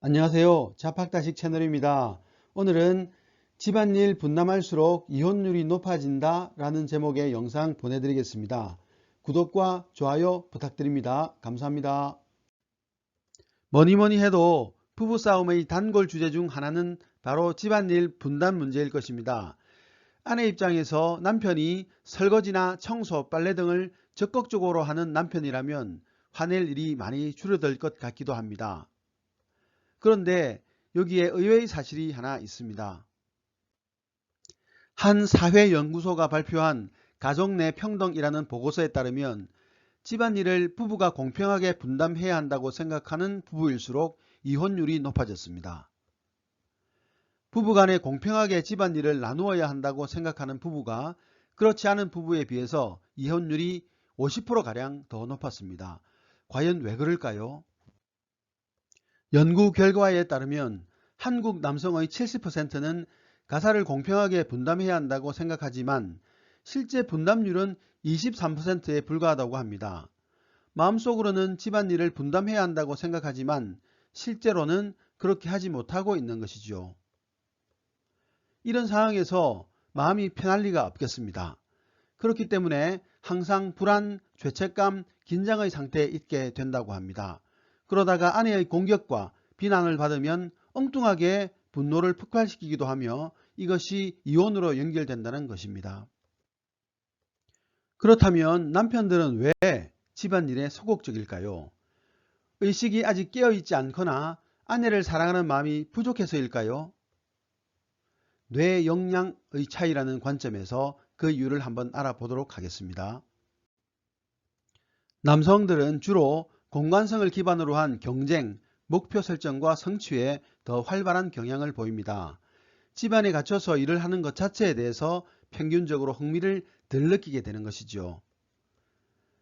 안녕하세요. 자팍다식 채널입니다. 오늘은 집안일 분담할수록 이혼율이 높아진다 라는 제목의 영상 보내드리겠습니다. 구독과 좋아요 부탁드립니다. 감사합니다. 뭐니뭐니 해도 부부싸움의 단골 주제 중 하나는 바로 집안일 분담 문제일 것입니다. 아내 입장에서 남편이 설거지나 청소, 빨래 등을 적극적으로 하는 남편이라면 화낼 일이 많이 줄어들 것 같기도 합니다. 그런데 여기에 의외의 사실이 하나 있습니다. 한 사회연구소가 발표한 가족 내 평등이라는 보고서에 따르면 집안일을 부부가 공평하게 분담해야 한다고 생각하는 부부일수록 이혼율이 높아졌습니다. 부부간에 공평하게 집안일을 나누어야 한다고 생각하는 부부가 그렇지 않은 부부에 비해서 이혼율이 50%가량 더 높았습니다. 과연 왜 그럴까요? 연구 결과에 따르면 한국 남성의 70%는 가사를 공평하게 분담해야 한다고 생각하지만 실제 분담률은 23%에 불과하다고 합니다. 마음속으로는 집안일을 분담해야 한다고 생각하지만 실제로는 그렇게 하지 못하고 있는 것이죠. 이런 상황에서 마음이 편할 리가 없겠습니다. 그렇기 때문에 항상 불안, 죄책감, 긴장의 상태에 있게 된다고 합니다. 그러다가 아내의 공격과 비난을 받으면 엉뚱하게 분노를 폭발시키기도 하며 이것이 이혼으로 연결된다는 것입니다. 그렇다면 남편들은 왜 집안일에 소극적일까요? 의식이 아직 깨어있지 않거나 아내를 사랑하는 마음이 부족해서일까요? 뇌 역량의 차이라는 관점에서 그 이유를 한번 알아보도록 하겠습니다. 남성들은 주로 공간성을 기반으로 한 경쟁, 목표 설정과 성취에 더 활발한 경향을 보입니다. 집안에 갇혀서 일을 하는 것 자체에 대해서 평균적으로 흥미를 덜 느끼게 되는 것이죠.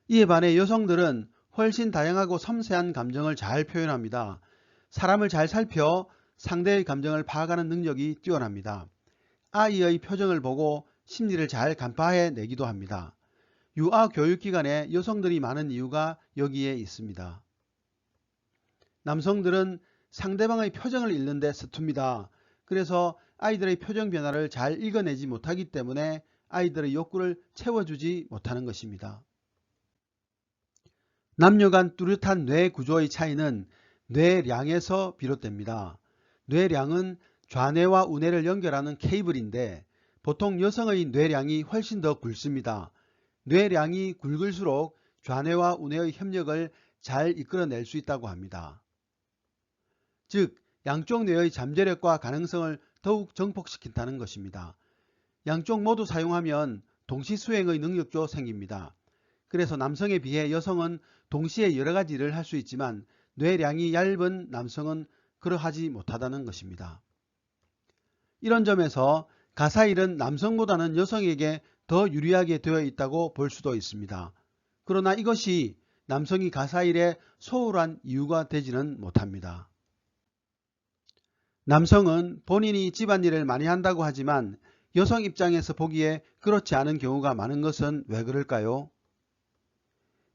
이에 반해 여성들은 훨씬 다양하고 섬세한 감정을 잘 표현합니다. 사람을 잘 살펴 상대의 감정을 파악하는 능력이 뛰어납니다. 아이의 표정을 보고 심리를 잘 간파해 내기도 합니다. 유아 교육기관에 여성들이 많은 이유가 여기에 있습니다. 남성들은 상대방의 표정을 읽는 데 서툽니다. 그래서 아이들의 표정 변화를 잘 읽어내지 못하기 때문에 아이들의 욕구를 채워주지 못하는 것입니다. 남녀 간 뚜렷한 뇌 구조의 차이는 뇌량에서 비롯됩니다. 뇌량은 좌뇌와 우뇌를 연결하는 케이블인데 보통 여성의 뇌량이 훨씬 더 굵습니다. 뇌량이 굵을수록 좌뇌와 우뇌의 협력을 잘 이끌어낼 수 있다고 합니다. 즉 양쪽 뇌의 잠재력과 가능성을 더욱 정폭시킨다는 것입니다. 양쪽 모두 사용하면 동시 수행의 능력도 생깁니다. 그래서 남성에 비해 여성은 동시에 여러 가지 일을 할 수 있지만 뇌량이 얇은 남성은 그러하지 못하다는 것입니다. 이런 점에서 가사일은 남성보다는 여성에게 더 유리하게 되어 있다고 볼 수도 있습니다. 그러나 이것이 남성이 가사일에 소홀한 이유가 되지는 못합니다. 남성은 본인이 집안일을 많이 한다고 하지만 여성 입장에서 보기에 그렇지 않은 경우가 많은 것은 왜 그럴까요?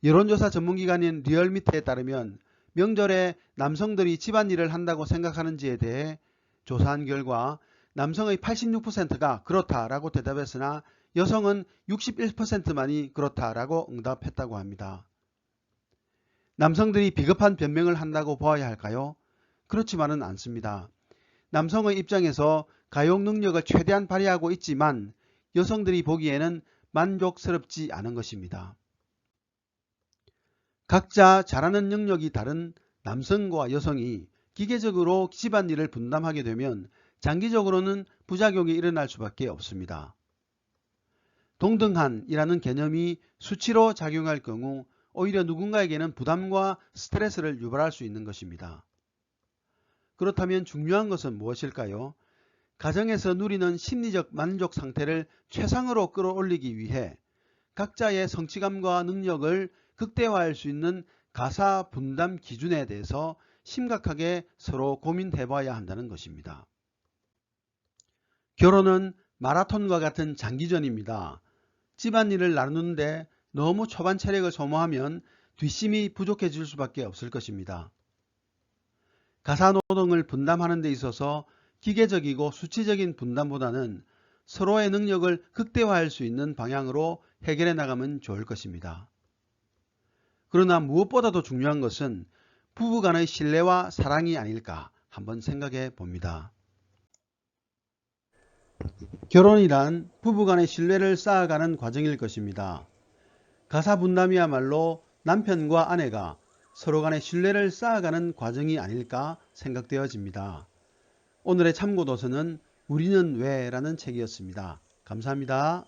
여론조사 전문기관인 리얼미터에 따르면 명절에 남성들이 집안일을 한다고 생각하는지에 대해 조사한 결과 남성의 86%가 그렇다라고 대답했으나 여성은 61%만이 그렇다라고 응답했다고 합니다. 남성들이 비겁한 변명을 한다고 보아야 할까요? 그렇지만은 않습니다. 남성의 입장에서 가용 능력을 최대한 발휘하고 있지만 여성들이 보기에는 만족스럽지 않은 것입니다. 각자 잘하는 영역이 다른 남성과 여성이 기계적으로 집안일을 분담하게 되면 장기적으로는 부작용이 일어날 수밖에 없습니다. 동등한이라는 개념이 수치로 작용할 경우 오히려 누군가에게는 부담과 스트레스를 유발할 수 있는 것입니다. 그렇다면 중요한 것은 무엇일까요? 가정에서 누리는 심리적 만족 상태를 최상으로 끌어올리기 위해 각자의 성취감과 능력을 극대화할 수 있는 가사 분담 기준에 대해서 심각하게 서로 고민해 봐야 한다는 것입니다. 결혼은 마라톤과 같은 장기전입니다. 집안일을 나누는데 너무 초반 체력을 소모하면 뒷심이 부족해질 수밖에 없을 것입니다. 가사노동을 분담하는 데 있어서 기계적이고 수치적인 분담보다는 서로의 능력을 극대화할 수 있는 방향으로 해결해 나가면 좋을 것입니다. 그러나 무엇보다도 중요한 것은 부부간의 신뢰와 사랑이 아닐까 한번 생각해 봅니다. 결혼이란 부부간의 신뢰를 쌓아가는 과정일 것입니다. 가사 분담이야말로 남편과 아내가 서로 간의 신뢰를 쌓아가는 과정이 아닐까 생각되어집니다. 오늘의 참고도서는 우리는 왜 라는 책이었습니다. 감사합니다.